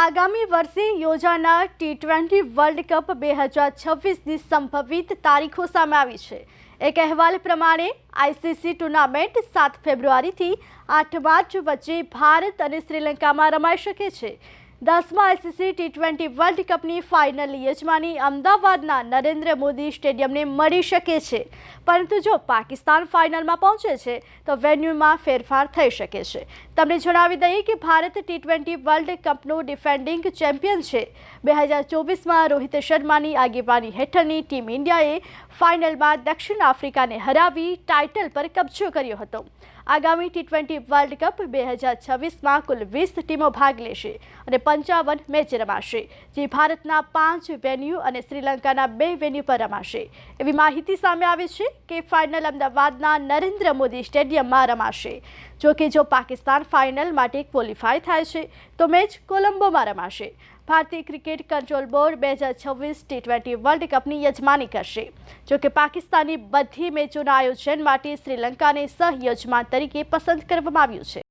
આગામી વર્ષે યોજાનાર ટી ટ્વેન્ટી વર્લ્ડ કપ બે હજાર છવ્વીસની સંભવિત તારીખો સામે આવી છે. એક અહેવાલ પ્રમાણે આઈસીસી ટુર્નામેન્ટ સાત ફેબ્રુઆરીથી આઠ માર્ચ વચ્ચે ભારત અને શ્રીલંકામાં રમાઈ શકે છે. દસમા આઈસીસી ટી ટ્વેન્ટી વર્લ્ડ કપની ફાઇનલ યજમાની અમદાવાદના નરેન્દ્ર મોદી સ્ટેડિયમને મળી શકે છે. પરંતુ જો પાકિસ્તાન ફાઇનલમાં પહોંચે છે, તો વેન્યુમાં ફેરફાર થઈ શકે છે. તમને જણાવી દઈએ કે ભારત ટી ટ્વેન્ટી વર્લ્ડ કપનું ડિફેન્ડિંગ ચેમ્પિયન છે. બે હજાર ચોવીસમાં રોહિત શર્માની આગેવાની હેઠળની ટીમ ઇન્ડિયાએ ફાઇનલમાં દક્ષિણ આફ્રિકાને હરાવી ટાઇટલ પર કબજો કર્યો હતો. આગામી ટી ટ્વેન્ટી વર્લ્ડ કપ બે હજાર છવ્વીસમાં કુલ વીસ ટીમો ભાગ લેશે અને પંચાવન મેચ રમાશે, જે ભારતના પાંચ વેન્યુ અને શ્રીલંકાના બે વેન્યુ પર રમાશે. એવી માહિતી સામે આવી છે કે ફાઇનલ અમદાવાદના નરેન્દ્ર મોદી સ્ટેડિયમમાં રમાશે. જો કે જો પાકિસ્તાન ફાઇનલ માટે ક્વોલિફાય થાય છે, તો મેચ કોલંબોમાં રમાશે. ભારતીય ક્રિકેટ કંટ્રોલ બોર્ડ બે હજાર છવ્વીસ ટી ટ્વેન્ટી વર્લ્ડ કપની યજમાની કરશે. જોકે પાકિસ્તાની બધી મેચોના આયોજન માટે શ્રીલંકાને સહયજમાન તરીકે પસંદ કરવામાં આવ્યું છે.